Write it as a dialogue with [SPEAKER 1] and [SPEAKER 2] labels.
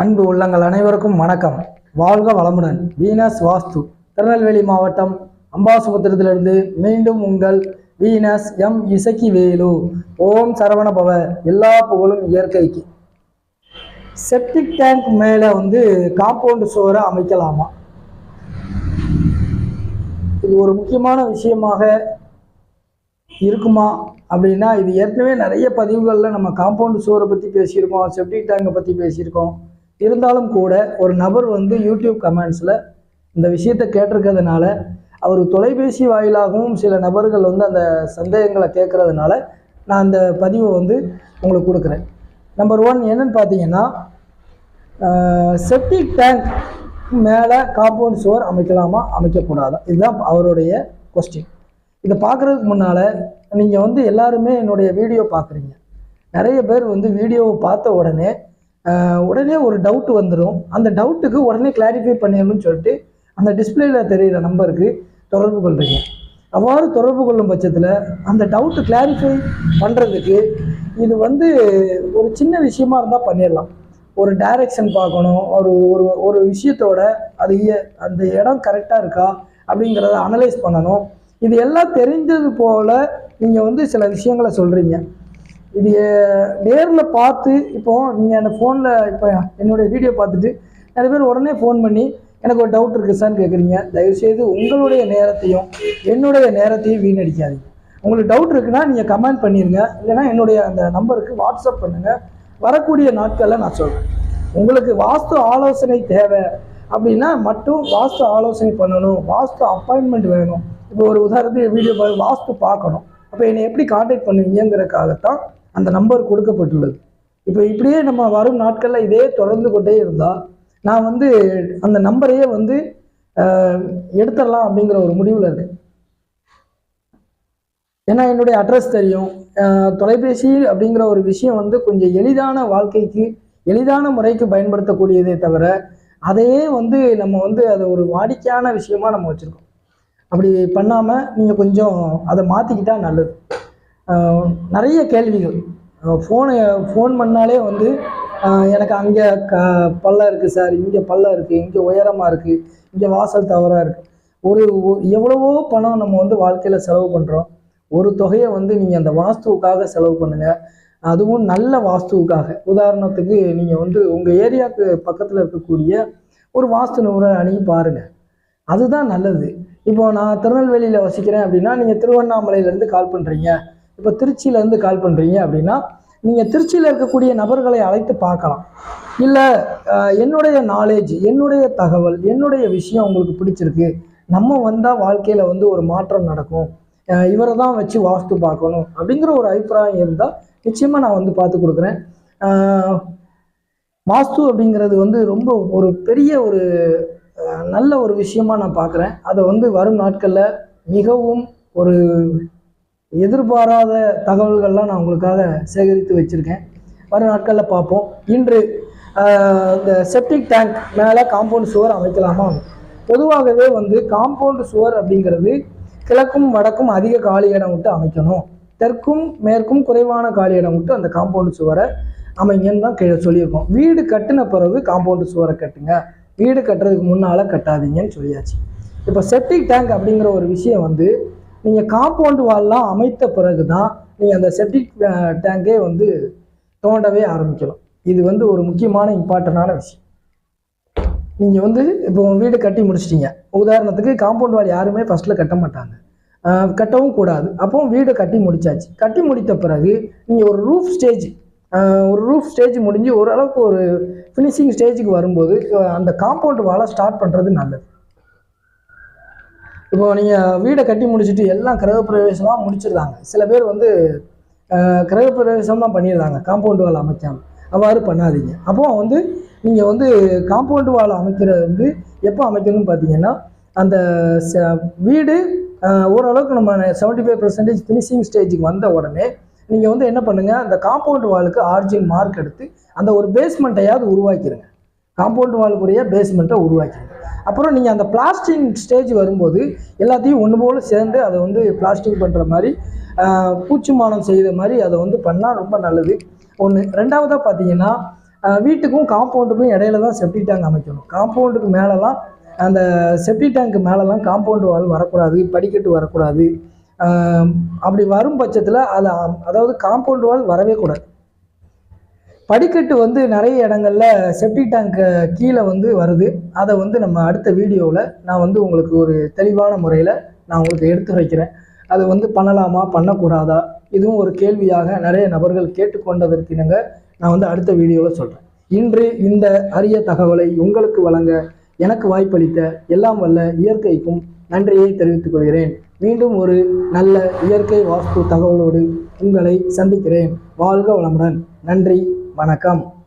[SPEAKER 1] அன்பு உள்ளங்கள் அனைவருக்கும் வணக்கம். வாழ்க வளமுடன். வீனஸ் வாஸ்து திருநெல்வேலி மாவட்டம் அம்பாசுபத்திரத்திலிருந்து மீண்டும் உங்கள் வீனஸ் எம் இசக்கி வேலு ஓம் சரவண பவ எல்லா புகழும் இயற்கைக்கு. செப்டிக் டேங்க் மேலே வந்து காம்பவுண்ட் சுவரை அமைக்கலாமா? இது ஒரு முக்கியமான விஷயமாக இருக்குமா அப்படின்னா இது ஏற்கனவே நிறைய பதிவுகளில் நம்ம காம்பவுண்ட் சுவரை பற்றி பேசியிருக்கோம் செப்டிக் டேங்கை பற்றி பேசியிருக்கோம். இருந்தாலும் கூட ஒரு நபர் வந்து யூடியூப் கமெண்ட்ஸில் இந்த விஷயத்தை கேட்டிருக்கிறதுனால அவர் தொலைபேசி வாயிலாகவும் சில நபர்கள் வந்து அந்த சந்தேகங்களை கேட்குறதுனால நான் அந்த பதிவை வந்து உங்களுக்கு கொடுக்குறேன். நம்பர் ஒன் என்னன்னு பார்த்தீங்கன்னா செப்டிக் டேங்க் மேலே காம்பவுண்ட் சுவர் அமைக்கலாமா அமைக்கக்கூடாதா? இதுதான் அவருடைய கொஸ்டின் இதை பார்க்குறதுக்கு முன்னால் நீங்கள் வந்து எல்லாருமே என்னுடைய வீடியோ பார்க்குறீங்க. நிறைய பேர் வந்து வீடியோவை பார்த்த உடனே உடனே ஒரு டவுட் வந்துடும் அந்த டவுட்டுக்கு உடனே கிளாரிஃபை பண்ணிடணும்னு சொல்லிட்டு அந்த டிஸ்பிளேல தெரிகிற நம்பருக்கு தொடர்பு கொள்கிறீங்க அவ்வாறு தொடர்பு கொள்ளும் பட்சத்தில் அந்த டவுட்டு கிளாரிஃபை பண்ணுறதுக்கு இது வந்து ஒரு சின்ன விஷயமா இருந்தால் பண்ணிடலாம். ஒரு டைரக்ஷன் பார்க்கணும். ஒரு ஒரு ஒரு விஷயத்தோட அது அந்த இடம் கரெக்டாக இருக்கா அப்படிங்கிறத அனலைஸ் பண்ணணும். இது எல்லாம் தெரிஞ்சது போல் நீங்கள் வந்து சில விஷயங்களை சொல்கிறீங்க இது நேரில் பார்த்து இப்போ நீங்கள் அந்த ஃபோனில் இப்போ என்னுடைய வீடியோ பார்த்துட்டு நிறைய பேர் உடனே ஃபோன் பண்ணி எனக்கு ஒரு டவுட் இருக்குது சார்னு கேட்குறீங்க தயவுசெய்து உங்களுடைய நேரத்தையும் என்னுடைய நேரத்தையும் வீணடிக்காதீங்க. உங்களுக்கு டவுட் இருக்குன்னா நீங்கள் கமெண்ட் பண்ணிடுங்க இல்லைன்னா என்னுடைய அந்த நம்பருக்கு வாட்ஸ்அப் பண்ணுங்கள் வரக்கூடிய நாட்களில் நான் சொல்கிறேன் உங்களுக்கு வாஸ்து ஆலோசனை தேவை அப்படின்னா மட்டும் வாஸ்து ஆலோசனை பண்ணணும். வாஸ்து அப்பாயின்மெண்ட் வேணும். இப்போ ஒரு உதாரணத்துக்கு வீடியோ வாஸ்து பார்க்கணும். அப்போ என்னை எப்படி காண்டாக்ட் பண்ணுவீங்கிறதுக்காகத்தான் அந்த நம்பர் கொடுக்கப்பட்டுள்ளது. இப்போ இப்படியே நம்ம வரும் நாட்களில் இதே தொடர்ந்து கொண்டே இருந்தால் நான் வந்து அந்த நம்பரையே வந்து எடுத்துடலாம் அப்படிங்கிற ஒரு முடிவில் இருக்கு ஏன்னா என்னுடைய அட்ரஸ் தெரியும். தொலைபேசி அப்படிங்கிற ஒரு விஷயம் வந்து கொஞ்சம் எளிதான வாழ்க்கைக்கு எளிதான முறைக்கு பயன்படுத்தக்கூடியதே தவிர அதையே வந்து நம்ம வந்து அதை ஒரு வாடிக்கையான விஷயமா நம்ம வச்சுருக்கோம். அப்படி பண்ணாமல் நீங்கள் கொஞ்சம் அதை மாற்றிக்கிட்டால் நல்லது. நிறைய கேள்விகள். ஃபோனை ஃபோன் பண்ணாலே வந்து எனக்கு அங்கே க பள்ளம் இருக்குது சார் இங்கே பள்ளம் இருக்குது இங்கே உயரமாக இருக்குது இங்கே வாசல் தவறாக இருக்குது ஒரு எவ்வளவோ பணம் நம்ம வந்து வாழ்க்கையில் செலவு பண்ணுறோம் ஒரு தொகையை வந்து நீங்கள் அந்த வாஸ்துவுக்காக செலவு பண்ணுங்கள் அதுவும் நல்ல வாஸ்துவுக்காக. உதாரணத்துக்கு நீங்கள் வந்து உங்கள் ஏரியாவுக்கு பக்கத்தில் இருக்கக்கூடிய ஒரு வாஸ்து நிபுணர் அணுகி பாருங்கள் அதுதான் நல்லது. இப்போ நான் திருநெல்வேலியில் வசிக்கிறேன் அப்படின்னா நீங்கள் திருவண்ணாமலையிலேருந்து கால் பண்ணுறீங்க இப்போ திருச்சியிலேருந்து கால் பண்ணுறீங்க அப்படின்னா நீங்கள் திருச்சியில் இருக்கக்கூடிய நபர்களை அழைத்து பார்க்கலாம். இல்லை என்னுடைய நாலேஜ் என்னுடைய தகவல் என்னுடைய விஷயம் உங்களுக்கு பிடிச்சிருக்கு. நம்ம வந்தால் வாழ்க்கையில் வந்து ஒரு மாற்றம் நடக்கும். இவரை தான் வச்சு வாஸ்து பார்க்கணும் அப்படிங்கிற ஒரு அபிப்பிராயம் இருந்தால் நிச்சயமாக நான் வந்து பார்த்து கொடுக்குறேன். வாஸ்து அப்படிங்கிறது வந்து ரொம்ப ஒரு பெரிய ஒரு நல்ல ஒரு விஷயமா நான் பார்க்குறேன். அதை வந்து வரும் நாட்களில் மிகவும் ஒரு எதிர்பாராத தகவல்கள்லாம் நான் உங்களுக்காக சேகரித்து வச்சுருக்கேன். வர நாட்களில் பார்ப்போம். இன்று இந்த செப்டிக் டேங்க் மேலே காம்பவுண்ட் சுவர் அமைக்கலாமா? பொதுவாகவே வந்து காம்பவுண்ட் சுவர் அப்படிங்கிறது கிழக்கும் வடக்கும் அதிக காலி இடம் விட்டு அமைக்கணும். தெற்கும் மேற்கும் குறைவான காலி இடம் விட்டு அந்த காம்பவுண்ட் சுவரை அமைங்கன்னு தான் கீழே சொல்லியிருக்கோம். வீடு கட்டின பிறகு காம்பவுண்டு சுவரை கட்டுங்க. வீடு கட்டுறதுக்கு முன்னால் கட்டாதீங்கன்னு சொல்லியாச்சு. இப்போ செப்டிக் டேங்க் அப்படிங்கிற ஒரு விஷயம் வந்து நீங்கள் காம்பவுண்ட் வால்லாம் அமைத்த பிறகு தான் நீங்கள் அந்த செப்டிக் டேங்கே வந்து தோண்டவே ஆரம்பிக்கலாம். இது வந்து ஒரு முக்கியமான இம்பார்ட்டண்டான விஷயம். நீங்கள் வந்து இப்போ உங்கள் வீடு கட்டி முடிச்சிட்டீங்க. உதாரணத்துக்கு காம்பவுண்ட் வால் யாருமே ஃபஸ்ட்டில் கட்ட மாட்டாங்க. கட்டவும் கூடாது. அப்போ வீடு கட்டி முடிச்சாச்சு. கட்டி முடித்த பிறகு நீங்கள் ஒரு ரூஃப் ஸ்டேஜ் ஒரு ரூஃப் ஸ்டேஜ் முடிஞ்சு ஓரளவுக்கு ஒரு ஃபினிஷிங் ஸ்டேஜுக்கு வரும்போது அந்த காம்பவுண்ட் வாலை ஸ்டார்ட் பண்ணுறது நல்லது. இப்போ நீங்கள் வீடை கட்டி முடிச்சுட்டு எல்லாம் கிரகப்பிரவேசமாக முடிச்சிருக்காங்க சில பேர் வந்து அஹ், பண்ணிடுறாங்க. காம்பவுண்ட் வால் அமைக்காமல் அவ்வாறு பண்ணாதீங்க. அப்போ வந்து நீங்கள் வந்து காம்பவுண்ட் வால் அமைக்கிறது வந்து எப்போ அமைக்கணும்னு பார்த்தீங்கன்னா அந்த ச- வீடு ஓரளவுக்கு நம்ம செவன்ட்டி ஃபைவ் பர்சன்டேஜ் ஃபினிஷிங் ஸ்டேஜுக்கு வந்த உடனே நீங்கள் வந்து என்ன பண்ணுங்கள் அந்த காம்பவுண்ட் வாலுக்கு ஆர்ஜின் மார்க் எடுத்து அந்த ஒரு பேஸ்மெண்ட்டையாவது உருவாக்கிடுங்க காம்பவுண்ட் வாலுக்குரிய பேஸ்மெண்ட்டை உருவாக்கிடுங்க அப்புறம் நீங்கள் அந்த பிளாஸ்டிங் ஸ்டேஜ் வரும்போது எல்லாத்தையும் ஒன்று போல் சேர்ந்து அதை வந்து பிளாஸ்டிக் பண்ணுற மாதிரி பூச்சிமானம் செய்த மாதிரி அதை வந்து பண்ணால் ரொம்ப நல்லது. ஒன்று ரெண்டாவதாக பார்த்தீங்கன்னா வீட்டுக்கும் காம்பவுண்டுக்கும் இடையில தான் செப்டி டேங்க் அமைக்கணும். காம்பவுண்டுக்கு மேலெலாம் அந்த செப்டி டேங்க்கு மேலெலாம் காம்பவுண்டு வால் வரக்கூடாது படிக்கட்டு வரக்கூடாது. அப்படி வரும் பட்சத்தில் அது அதாவது காம்பவுண்டு வால் வரவே கூடாது. படிக்கட்டு வந்து நிறைய இடங்களில் செப்டி டேங்க் கீழே வந்து வருது. அதை வந்து நம்ம அடுத்த வீடியோவில் நான் வந்து உங்களுக்கு ஒரு தெளிவான முறையில் நான் உங்களுக்கு எடுத்து வைக்கிறேன். அது வந்து பண்ணலாமா பண்ணக்கூடாதா? இதுவும் ஒரு கேள்வியாக நிறைய நபர்கள் கேட்டுக்கொண்டதற்கினங்க நான் வந்து அடுத்த வீடியோவில் சொல்கிறேன் இன்று இந்த அரிய தகவலை உங்களுக்கு வழங்க எனக்கு வாய்ப்பளித்த எல்லாம் வல்ல இயற்கைக்கும் நன்றியை தெரிவித்துக் கொள்கிறேன். மீண்டும் ஒரு நல்ல இயற்கை வாஸ்து தகவலோடு உங்களை சந்திக்கிறேன். வாழ்க வளமுடன். நன்றி. வணக்கம்.